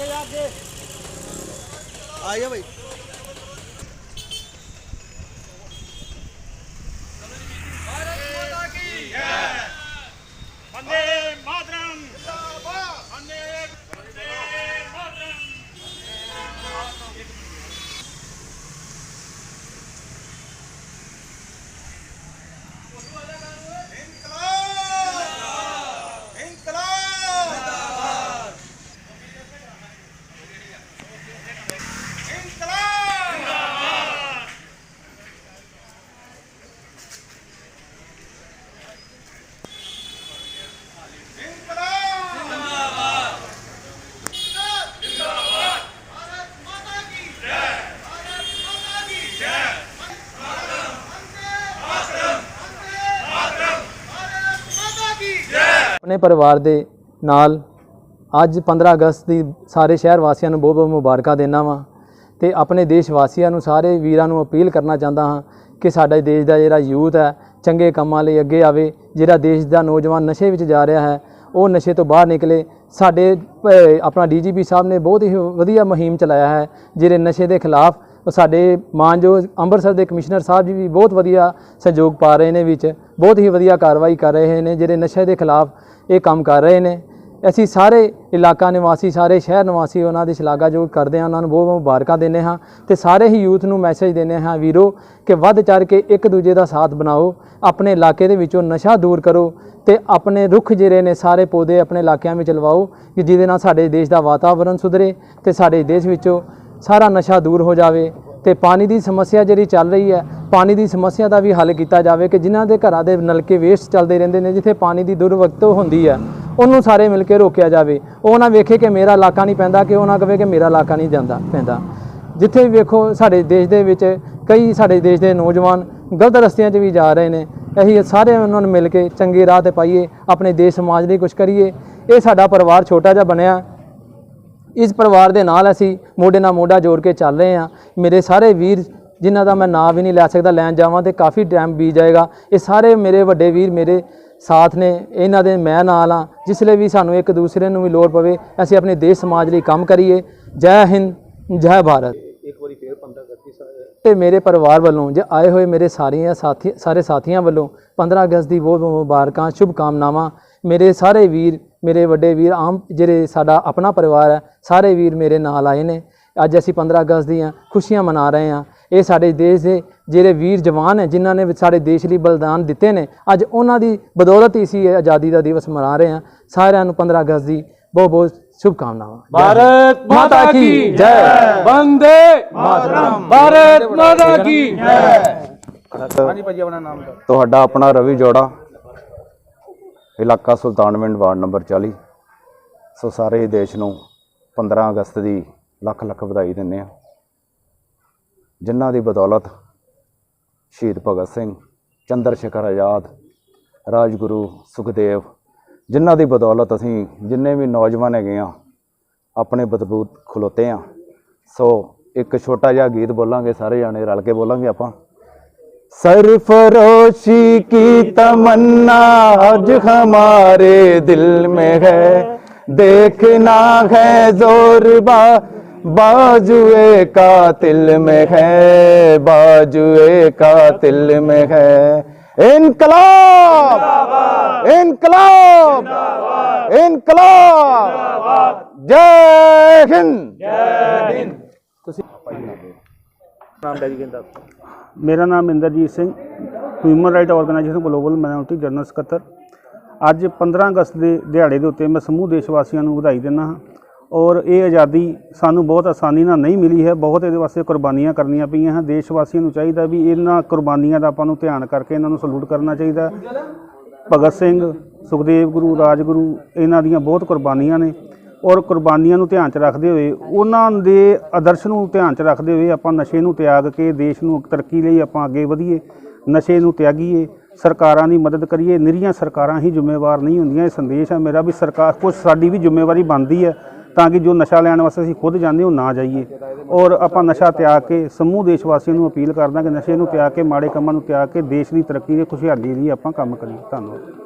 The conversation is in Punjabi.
ਅੱਗੇ ਜਾ ਅੱਗੇ ਆ ਜਾ ਭਾਈ ਆਪਣੇ ਪਰਿਵਾਰ ਦੇ ਨਾਲ ਅੱਜ 15 ਅਗਸਤ ਦੀ ਸਾਰੇ ਸ਼ਹਿਰ ਵਾਸੀਆਂ ਨੂੰ ਬਹੁਤ ਬਹੁਤ ਮੁਬਾਰਕਾਂ ਦੇਣਾ ਵਾਂ ਤੇ ਆਪਣੇ ਦੇਸ਼ ਵਾਸੀਆਂ ਨੂੰ ਸਾਰੇ ਵੀਰਾਂ ਨੂੰ ਅਪੀਲ ਕਰਨਾ ਚਾਹੁੰਦਾ ਹਾਂ ਕਿ ਸਾਡੇ ਦੇਸ਼ ਦਾ ਜਿਹੜਾ ਯੂਥ ਹੈ ਚੰਗੇ ਕੰਮਾਂ ਲਈ ਅੱਗੇ ਆਵੇ ਜਿਹੜਾ ਦੇਸ਼ ਦਾ ਨੌਜਵਾਨ ਨਸ਼ੇ ਵਿੱਚ ਜਾ ਰਿਹਾ ਹੈ ਉਹ ਨਸ਼ੇ ਤੋਂ ਬਾਹਰ ਨਿਕਲੇ। ਸਾਡੇ ਅਹ, ਆਪਣਾ ਡੀਜੀਪੀ ਸਾਹਿਬ ਨੇ ਬਹੁਤ ਹੀ ਵਧੀਆ ਮੁਹਿੰਮ ਚਲਾਇਆ ਹੈ ਜਿਹੜੇ ਨਸ਼ੇ ਦੇ ਖਿਲਾਫ ਸਾਡੇ ਮਾਨਯੋਗ ਅੰਮ੍ਰਿਤਸਰ ਦੇ ਕਮਿਸ਼ਨਰ ਸਾਹਿਬ ਜੀ ਵੀ ਬਹੁਤ ਵਧੀਆ ਸਹਿਯੋਗ ਪਾ ਰਹੇ ਨੇ ਵਿੱਚ, ਬਹੁਤ ਹੀ ਵਧੀਆ ਕਾਰਵਾਈ ਕਰ ਰਹੇ ਨੇ, ਜਿਹੜੇ ਨਸ਼ੇ ਦੇ ਖਿਲਾਫ ਇਹ ਕੰਮ ਕਰ ਰਹੇ ਨੇ। ਅਸੀਂ ਸਾਰੇ ਇਲਾਕਾ ਨਿਵਾਸੀ, ਸਾਰੇ ਸ਼ਹਿਰ ਨਿਵਾਸੀ ਉਹਨਾਂ ਦੀ ਸ਼ਲਾਘਾਯੋਗ ਕਰਦੇ ਹਾਂ, ਉਹਨਾਂ ਨੂੰ ਬਹੁਤ ਬਹੁਤ ਮੁਬਾਰਕਾਂ ਦਿੰਦੇ ਹਾਂ ਤੇ ਸਾਰੇ ਹੀ ਯੂਥ ਨੂੰ ਮੈਸੇਜ ਦਿੰਦੇ ਹਾਂ, ਵੀਰੋ, ਕਿ ਵੱਧ ਚੜ ਕੇ ਇੱਕ ਦੂਜੇ ਦਾ ਸਾਥ ਬਣਾਓ, ਆਪਣੇ ਇਲਾਕੇ ਦੇ ਵਿੱਚੋਂ ਨਸ਼ਾ ਦੂਰ ਕਰੋ ਤੇ ਆਪਣੇ ਰੁੱਖ ਜਿਹੜੇ ਨੇ ਸਾਰੇ ਪੌਦੇ ਆਪਣੇ ਇਲਾਕਿਆਂ ਵਿੱਚ ਲਵਾਓ, ਕਿ ਜਿਹਦੇ ਨਾਲ ਸਾਡੇ ਦੇਸ਼ ਦਾ ਵਾਤਾਵਰਣ ਸੁਧਰੇ ਤੇ ਸਾਡੇ ਦੇਸ਼ ਵਿੱਚੋਂ ਸਾਰਾ ਨਸ਼ਾ ਦੂਰ ਹੋ ਜਾਵੇ ਤੇ ਪਾਣੀ ਦੀ ਸਮੱਸਿਆ ਜਿਹੜੀ ਚੱਲ ਰਹੀ ਹੈ, ਪਾਣੀ ਦੀ ਸਮੱਸਿਆ ਦਾ ਵੀ ਹੱਲ ਕੀਤਾ ਜਾਵੇ ਕਿ ਜਿਨ੍ਹਾਂ ਦੇ ਘਰਾਂ ਦੇ ਨਲਕੇ ਵੇਸਟ ਚੱਲਦੇ ਰਹਿੰਦੇ ਨੇ, ਜਿੱਥੇ ਪਾਣੀ ਦੀ ਦੁਰਵਰਤੋਂ ਹੁੰਦੀ ਹੈ, ਉਹਨੂੰ ਸਾਰੇ ਮਿਲ ਕੇ ਰੋਕਿਆ ਜਾਵੇ। ਉਹ ਨਾ ਵੇਖੇ ਕਿ ਮੇਰਾ ਇਲਾਕਾ ਨਹੀਂ ਪੈਂਦਾ ਕਿ ਉਹ ਨਾ ਕਵੇ ਕਿ ਮੇਰਾ ਇਲਾਕਾ ਨਹੀਂ ਜਾਂਦਾ ਪੈਂਦਾ। ਜਿੱਥੇ ਵੀ ਵੇਖੋ ਸਾਡੇ ਦੇਸ਼ ਦੇ ਵਿੱਚ ਕਈ ਸਾਡੇ ਦੇਸ਼ ਦੇ ਨੌਜਵਾਨ ਗਲਤ ਰਸਤਿਆਂ 'ਚ ਵੀ ਜਾ ਰਹੇ ਨੇ। ਅਸੀਂ ਸਾਰੇ ਉਹਨਾਂ ਨੂੰ ਮਿਲ ਕੇ ਚੰਗੇ ਰਾਹ ਤੇ ਪਾਈਏ, ਆਪਣੇ ਦੇਸ਼ ਸਮਾਜ ਲਈ ਕੁਝ ਕਰੀਏ। ਇਹ ਸਾਡਾ ਪਰਿਵਾਰ ਛੋਟਾ ਜਿਹਾ ਬਣਿਆ। ਇਸ ਪਰਿਵਾਰ ਦੇ ਨਾਲ ਅਸੀਂ ਮੋਢੇ ਨਾਲ ਮੋਢਾ ਜੋੜ ਕੇ ਚੱਲ ਰਹੇ ਹਾਂ। ਮੇਰੇ ਸਾਰੇ ਵੀਰ ਜਿਨ੍ਹਾਂ ਦਾ ਮੈਂ ਨਾਮ ਵੀ ਨਹੀਂ ਲੈ ਸਕਦਾ ਲੈਣ ਜਾਵਾਂ ਤੇ ਕਾਫੀ ਟਾਈਮ ਬੀਤ ਜਾਏਗਾ। ਇਹ ਸਾਰੇ ਮੇਰੇ ਵੱਡੇ ਵੀਰ ਮੇਰੇ ਸਾਥ ਨੇ ਇਹਨਾਂ ਦੇ ਮੈਂ ਨਾਲ ਆ ਜਿਸ ਲਈ ਵੀ ਸਾਨੂੰ ਇੱਕ ਦੂਸਰੇ ਨੂੰ ਵੀ ਲੋੜ ਪਵੇ ਅਸੀਂ ਆਪਣੇ ਦੇਸ਼ ਸਮਾਜ ਲਈ ਕੰਮ ਕਰੀਏ। ਜੈ ਹਿੰਦ ਜੈ ਭਾਰਤ। ਇੱਕ ਵਾਰੀ ਫੇਰ 15 ਅਗਸਤ ਦੀ ਤੇ ਮੇਰੇ ਪਰਿਵਾਰ ਵੱਲੋਂ ਜੇ ਆਏ ਹੋਏ ਮੇਰੇ ਸਾਰੀਆਂ ਸਾਥੀ ਸਾਰੇ ਸਾਥੀਆਂ ਵੱਲੋਂ 15 ਅਗਸਤ ਦੀ ਬਹੁਤ ਬਹੁਤ ਮੁਬਾਰਕਾਂ ਸ਼ੁਭ ਕਾਮਨਾਵਾਂ ਮੇਰੇ ਸਾਰੇ ਵੀਰ ਮੇਰੇ ਵੱਡੇ ਵੀਰ ਆਮ ਜਿਹੜੇ ਸਾਡਾ ਆਪਣਾ ਪਰਿਵਾਰ ਹੈ ਸਾਰੇ ਵੀਰ ਮੇਰੇ ਨਾਲ ਆਏ ਨੇ ਅੱਜ ਅਸੀਂ 15 ਅਗਸਤ ਦੀਆਂ ਖੁਸ਼ੀਆਂ ਮਨਾ ਰਹੇ ਹਾਂ ਇਹ ਸਾਡੇ ਦੇਸ਼ ਦੇ ਜਿਹੜੇ ਵੀਰ ਜਵਾਨ ਹੈ ਜਿਨ੍ਹਾਂ ਨੇ ਸਾਡੇ ਦੇਸ਼ ਲਈ ਬਲਿਦਾਨ ਦਿੱਤੇ ਨੇ ਅੱਜ ਉਹਨਾਂ ਦੀ ਬਦੌਲਤ ਹੀ ਅਸੀਂ ਇਹ ਆਜ਼ਾਦੀ ਦਾ ਦਿਵਸ ਮਨਾ ਰਹੇ ਹਾਂ ਸਾਰਿਆਂ ਨੂੰ 15 ਅਗਸਤ ਦੀ ਬਹੁਤ ਬਹੁਤ ਸ਼ੁਭ ਕਾਮਨਾਵਾਂ भारत माता की जय। वंदे मातरम भारत माता की ਹਾਂਜੀ ਭਾਜੀ ਆਪਣਾ ਨਾਮ ਦੱਸੋ ਤੁਹਾਡਾ ਆਪਣਾ ਰਵੀ ਜੋੜਾ ਇਲਾਕਾ ਸੁਲਤਾਨਵਿੰਡ ਵਾਰਡ ਨੰਬਰ 40 ਸੋ ਸਾਰੇ ਦੇਸ਼ ਨੂੰ 15 ਅਗਸਤ ਦੀ ਲੱਖ ਲੱਖ ਵਧਾਈ ਦਿੰਦੇ ਆ ਜਿਨ੍ਹਾਂ ਦੀ ਬਦੌਲਤ ਸ਼ਹੀਦ ਭਗਤ ਸਿੰਘ ਚੰਦਰ ਸ਼ੇਖਰ ਆਜ਼ਾਦ, ਰਾਜਗੁਰੂ ਸੁਖਦੇਵ, ਜਿਨ੍ਹਾਂ ਦੀ ਬਦੌਲਤ ਅਸੀਂ ਜਿੰਨੇ ਵੀ ਨੌਜਵਾਨ ਹੈਗੇ ਆ ਆਪਣੇ ਬਦਬੂਤ ਖਲੋਤੇ ਆ ਸੋ ਇੱਕ ਛੋਟਾ ਜਿਹਾ ਗੀਤ ਬੋਲਾਂਗੇ, ਸਾਰੇ ਜਾਣੇ ਰਲ ਕੇ ਬੋਲਾਂਗੇ ਆਪਾਂ। सरफरोशी की तमन्ना आज हमारे दिल में है। देखना है ज़ोर बा, बाजुए का तिल में है, बाजुए का तिल में है। इनकलाब इनकलाब इनकलाब। जय हिंद। ਨਾਮ ਡੈਡੀ ਕਹਿੰਦਾ ਮੇਰਾ ਨਾਮ Inderjit Singh human right organisation global minority general ਸਕੱਤਰ। ਅੱਜ 15 ਅਗਸਤ ਦੇ ਦਿਹਾੜੇ ਦੇ ਉੱਤੇ ਮੈਂ ਸਮੂਹ ਦੇਸ਼ ਵਾਸੀਆਂ ਨੂੰ ਵਧਾਈ ਦਿੰਦਾ ਹਾਂ ਔਰ ਇਹ ਆਜ਼ਾਦੀ ਸਾਨੂੰ ਬਹੁਤ ਆਸਾਨੀ ਨਾਲ ਨਹੀਂ ਮਿਲੀ ਹੈ, ਬਹੁਤ ਇਹਦੇ ਵਾਸਤੇ ਕੁਰਬਾਨੀਆਂ ਕਰਨੀਆਂ ਪਈਆਂ ਹਨ। ਦੇਸ਼ ਵਾਸੀਆਂ ਨੂੰ ਚਾਹੀਦਾ ਵੀ ਇਹਨਾਂ ਕੁਰਬਾਨੀਆਂ ਦਾ ਆਪਾਂ ਨੂੰ ਧਿਆਨ ਕਰਕੇ ਇਹਨਾਂ ਨੂੰ ਸਲੂਟ ਕਰਨਾ ਚਾਹੀਦਾ। ਭਗਤ ਸਿੰਘ, ਸੁਖਦੇਵ ਗੁਰੂ, ਰਾਜਗੁਰੂ, ਇਹਨਾਂ ਦੀਆਂ ਬਹੁਤ ਕੁਰਬਾਨੀਆਂ ਨੇ। ਔਰ ਕੁਰਬਾਨੀਆਂ ਨੂੰ ਧਿਆਨ 'ਚ ਰੱਖਦੇ ਹੋਏ, ਉਹਨਾਂ ਦੇ ਆਦਰਸ਼ ਨੂੰ ਧਿਆਨ 'ਚ ਰੱਖਦੇ ਹੋਏ ਆਪਾਂ ਨਸ਼ੇ ਨੂੰ ਤਿਆਗ ਕੇ ਦੇਸ਼ ਨੂੰ ਤਰੱਕੀ ਲਈ ਆਪਾਂ ਅੱਗੇ ਵਧੀਏ, ਨਸ਼ੇ ਨੂੰ ਤਿਆਗੀਏ, ਸਰਕਾਰਾਂ ਦੀ ਮਦਦ ਕਰੀਏ, ਨਿਰੀਆਂ ਸਰਕਾਰਾਂ ਹੀ ਜ਼ਿੰਮੇਵਾਰ ਨਹੀਂ ਹੁੰਦੀਆਂ, ਇਹ ਸੰਦੇਸ਼ ਹੈ ਮੇਰਾ ਵੀ ਸਰਕਾਰ ਕੁਝ ਸਾਡੀ ਵੀ ਜ਼ਿੰਮੇਵਾਰੀ ਬਣਦੀ ਹੈ ਤਾਂ ਕਿ ਜੋ ਨਸ਼ਾ ਲੈਣ ਵਾਸਤੇ ਅਸੀਂ ਖੁਦ ਜਾਂਦੇ ਉਹ ਨਾ ਜਾਈਏ। ਔਰ ਆਪਾਂ ਨਸ਼ਾ ਤਿਆਗ ਕੇ ਸਮੂਹ ਦੇਸ਼ ਵਾਸੀਆਂ ਨੂੰ ਅਪੀਲ ਕਰਦਾ ਕਿ ਨਸ਼ੇ ਨੂੰ ਤਿਆਗ ਕੇ, ਮਾੜੇ ਕੰਮਾਂ ਨੂੰ ਤਿਆਗ ਕੇ, ਦੇਸ਼ ਦੀ ਤਰੱਕੀ ਤੇ ਖੁਸ਼ਹਾਲੀ ਲਈ ਆਪਾਂ ਕੰਮ ਕਰੀਏ। ਧੰਨਵਾਦ।